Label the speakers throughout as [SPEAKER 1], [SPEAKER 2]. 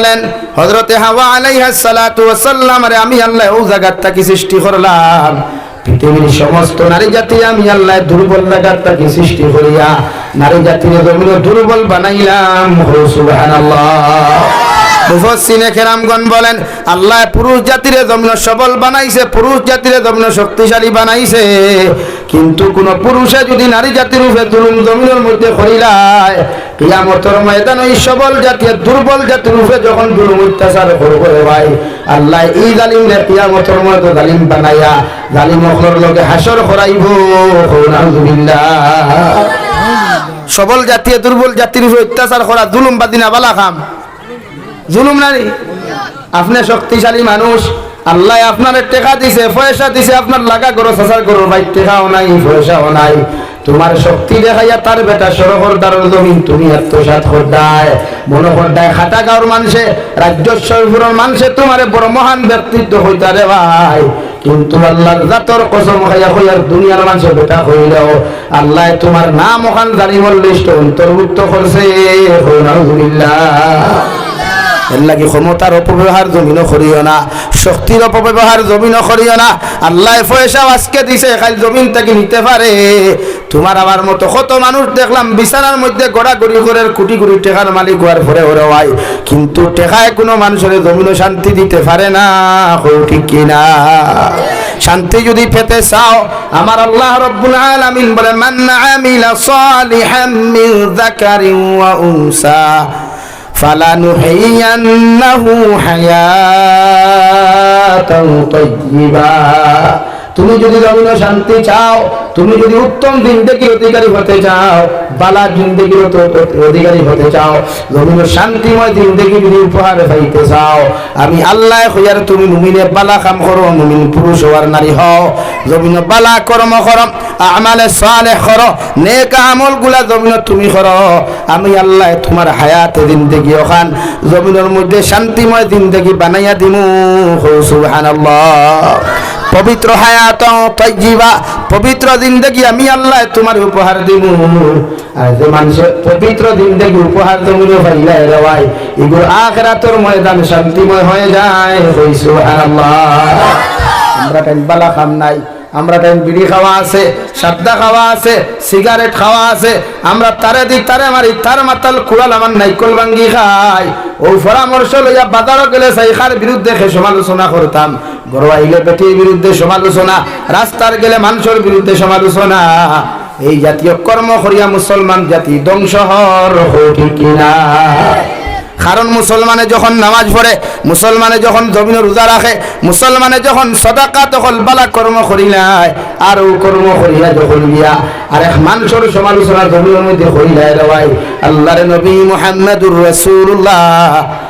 [SPEAKER 1] বলেন হজরতে হাওয়া আলাইহা আমি আল্লাহ ও জায়গার তাকে সৃষ্টি করলাম। পৃথিবীর সমস্ত নারী জাতি আমি আল্লাহ দুর্বল সৃষ্টি করিয়া নারী জাতির জমিন দুর্বল বানাইলাম। বলেন, আল্লাহ পুরুষ জাতির জমিন সবল বানাইছে, পুরুষ জাতির জমিন শক্তিশালী বানাইছে। কিন্তু কোন পুরুষে যদি নারী জাতির রূপে জুলুম জমিনের মধ্যে করিলায় কিয়ামতের ময়দান ওই সবল জাতীয় দুর্বল জাতির রূপে যখন জুলুম অত্যাচার করবে রে ভাই আল্লাহ এই জালিম রে কিয়ামতের মধ্যে জালিম বানাইয়া জালিম অখলর লগে হাসর করাইব। সবল জাতীয় দুর্বল জাতির উপর অত্যাচার করা জুলুম বাদিনা বালা খাম। জুলুম নারী। আপনি শক্তিশালী মানুষ। আল্লাহ আপনার টেকা দিছে, পয়সা দিছে, আপনার লাগা করো সাসার করো ভাই টেকাও নাই, পয়সাও নাই। তোমার শক্তি দেখাইয়া তার বেটা সরহর দারুল জমিন, তুমি আত্মসাত করদায়, মনে করদায়, খাটা গাঁর মানুষে, রাজ্য সরপুরের মানুষে তোমার বড় মহান ব্যক্তিত্ব হইতারে ভাই। কিন্তু আল্লাহর জাতর কসম খাইয়া হইয়ার দুনিয়ার মানুষের বেটা হইলেও আল্লাহ তোমার নাম ওখান জানিমর লিস্ট অন্তর্ভুক্ত করছে। আলহামদুলিল্লাহ এর লাগি ক্ষমতার অপব্যবহার জমিনও করিও না, শক্তির অপব্যবহার জমিনও করিও না। আল্লাহ পয়সা আজকে দিছে খালি জমিন থেকে নিতে পারে। তোমার আমার মতো কত মানুষ দেখলাম বিছানার মধ্যে গড়াগড়ি করে কোটি কোটি টেকার মালিক হওয়ার পরে ওরে হয় কিন্তু টেকায় কোনো মানুষের জমিনও শান্তি দিতে পারে না ঠিক কিনা শান্তি যদি পেতে চাও, আমার আল্লাহ রব্বুল আলামিন বলে, মান আমিলা সালিহাম মিন যাকারিন ওয়া উনসা। فلنحيينه حياة طيبة তুমি যদি জমিন শান্তি চাও, তুমি যদি উত্তম জিন্দগির অধিকারী হতে চাও, বালা জিন্দগির অধিকারী হতে চাও জমিন শান্তিময় জিন্দগি যদি উপহার পাইতে চাও, আমি আল্লাহ হইয়ার তুমি মুমিনে বালা কাম করো, মুমিন পুরুষ হওয়ার নারী হও। জমিন বালা কর্ম করো, আমালে সালেহ করো, নেক আমলগুলা জমিন তুমি করো। আমি আল্লাহ তোমার হায়াতে জিন্দগি ওখান জমিনের মধ্যে শান্তিময় জিন্দগি বানাইয়া দিমু। সুবহানাল্লাহ। পবিত্র হায়াত তৈজিবা পবিত্র জিন্দগি আমি আল্লাহ তোমার উপহার দিব আর যে মানুষের পবিত্র জিন্দগি উপহার তুমি পাইলা রেওয়াই এগুলো আখরাতর ময়দান শান্তিময় হয়ে যায়। আমরা টাইম বালা খাম নাই, আমরা টাইম বিড়ি খাওয়া আছে সাদ্দা খাওয়া আছে, সিগারেট খাওয়া আছে, আমরা তারে দি তারে মারি, তার মাতাল কুড়াল আমার নাইকল ভাঙ্গি খাই। ও পরামর্শ লইয়া বাজারও গেলে সাইখার বিরুদ্ধে সমালোচনা করতাম। গরু আইলে পেটির বিরুদ্ধে সমালোচনা, রাস্তার গেলে মানুষের বিরুদ্ধে সমালোচনা। এই জাতীয় কর্ম করিয়া মুসলমান জাতি ধ্বংস হর ঠিক কিনা? কারণ মুসলমানে যখন নামাজ পড়ে, মুসলমানে যখন জমিন রোজা রাখে, মুসলমানে যখন সদাকা তখন বালা কর্ম করিলায় আর ও কর্ম করিয়া যখন গিয়া আর এক মানুষের সমালোচনা জমিনের মধ্যে করিলায় দেওয়াই আল্লাহর নবী মুহাম্মদুর রাসূলুল্লাহ।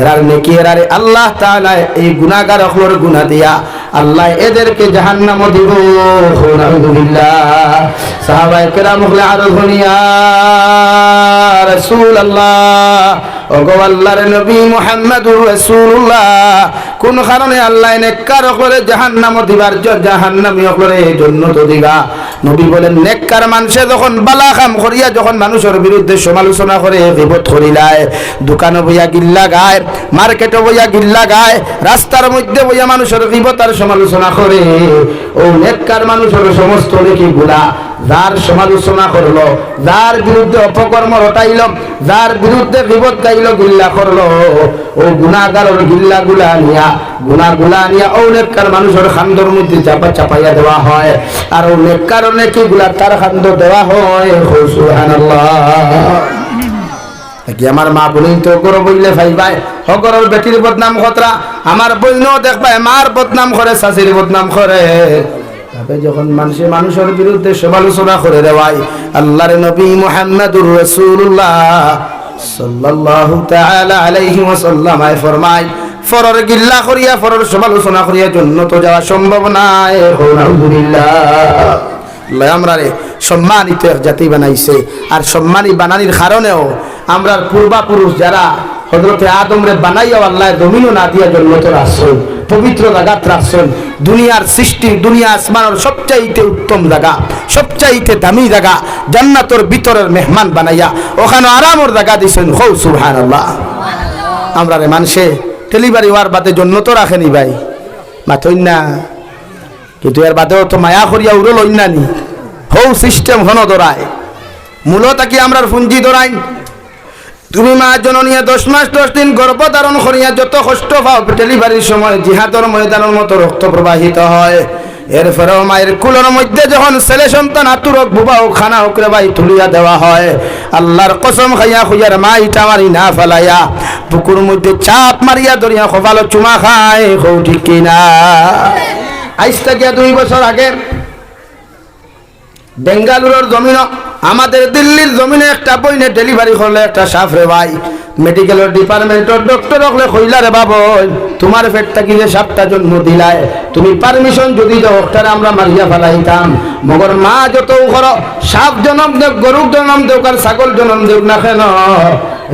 [SPEAKER 1] এরার নেকি এরারে আল্লাহ তাআলা এই গুনাহগার অখলর গুনাহ দিয়া আল্লাহ এদেরকে জাহান্নাম দিব। আলহামদুলিল্লাহ সাহাবায়ে কেরাম হলে আরও ধনিয়া রাসূলুল্লাহ, ওগো আল্লাহর নবী মুহাম্মদুর রাসূলুল্লাহ, কোন কারণে আল্লাহ নেককার করে জাহান্নাম দিবার জাহান্নামী করে জন্য তো দিবা? নবী বলেন, নেককার মানুষে যখন বালা কাম করিয়া যখন মানুষের বিরুদ্ধে সমালোচনা করে বিপদ করিলায় দোকানে বইয়া গিল্লা গায় মার্কেটে বইয়া গিল্লা গায়, রাস্তার মধ্যে বইয়া মানুষের বিপদ আর সমালোচনা করে। ও নেককার মানুষের সমস্ত দেখি গুলা যার সমালোচনা করল, যার বিরুদ্ধে অপকর্ম রটাইল, যার বিরুদ্ধে বিপদ গাইল, গিল্লা করল। ও গুণাগারের গিল্লা গুলা নিয়া গুণা গুলা নিয়া ও নেককার মানুষের খান্দর মধ্যে চাপা চাপাইয়া দেওয়া হয়। আর ও নেককার নেকি গুলা তার খান্দ দেওয়া হয়। সুবহানাল্লাহ। কি আমার মা বোন তো করো বললে ভাই ভাই, হগরের বেটির বদনাম খতরা, আমার বইনও দেখবাই, মার বদনাম করে শাশির বদনাম করে। তবে যখন মানুষে মানুষের বিরুদ্ধে সমালোচনা করে দেওয়াই আল্লাহর নবী মুহাম্মদুর রাসূলুল্লাহ সাল্লাল্লাহু তাআলা আলাইহি ওয়াসাল্লাম আয় ফরমায়, ফরর গিল্লা করিয়া, ফরর সমালোচনা করিয়া জন্য তো যাওয়া সম্ভব নাই আলহামদুলিল্লাহ আমরা রে সম্মানিত এক জাতি বানাইছে, আর সম্মানী বানানির কারণেও আমরার পূর্বাপুরুষ যারা হজরতে আদমরে বানাইয়া আল্লাহ জমিনও না দিয়া জন্ম তো রাখছেন পবিত্র জায়গাত রাখছেন দুনিয়ার সৃষ্টি দুনিয়া আসমানের সবচাইতে উত্তম জায়গা সবচাইতে দামি জায়গা জান্নাতর ভিতরের মেহমান বানাইয়া ওখানে আরামর জায়গা দিছেন। হৌ সুবহান আল্লাহ আমরা রে মানুষে ডেলিভারি হওয়ার বাদে জন্য তো রাখেনি ভাই। মাথইন না। কিন্তু এর বাদেও তো মায়া করিয়া উড়ো লইন নি হৌ সিস্টেম হন দৌড়ায় মূলত কি আমরা পুঞ্জি দৌড়াই তুমি মা জননিয়া দশ মাস, দশ দিন গর্ভধারণ করিয়া যত কষ্ট পাও, ডেলিভারির সময় জিহাদর ময়দানের মতো রক্ত প্রবাহিত হয়। এরপরেও মায়ের কুলোর মধ্যে যখন ছেলে সন্তান আতুরক, বুবা ও খানা উকরে ভাই তুলিয়া দেওয়া হয়, আল্লাহর কসম খাইয়া খুঁজার মা ইটা মারি না ফেলাইয়া পুকুর মধ্যে চাপ মারিয়া ধরিয়া খোবালো চুমা খায়, হৌ ঠিক কিনা। আইস থেকে দুই বছর আগে বেঙ্গালুরুর জমিন আমাদের দিল্লির জমিনে একটা বইনে ডেলিভারি করলে একটা সাফ রে ভাই। মেডিকেলের ডিপার্টমেন্টের ডক্টর হলে কইলা রে বাবু তোমার পেটটা কি যে সাপটা জন্ম দিলায়? তুমি পারমিশন যদি ওটারে আমরা মারিয়া ফেলাইতাম। মগর মা যত ঘর সাপ জনম দেব গরুর জনম দেউক, আর ছাগল জনম দেউক না কেন?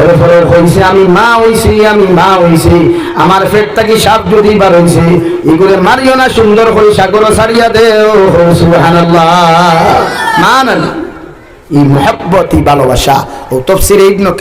[SPEAKER 1] এরপরে কইছে, আমি মা হইছি, আমি মা হইছি। আমার পেটটা কি সাপ যদি বার হইছে এগুলো মারিও না, সুন্দর করে সাগর সারিয়া দেও। সুবহানাল্লাহ। মা না এই মোহাব্বত এই ভালোবাসা। ও তফসির ইবনে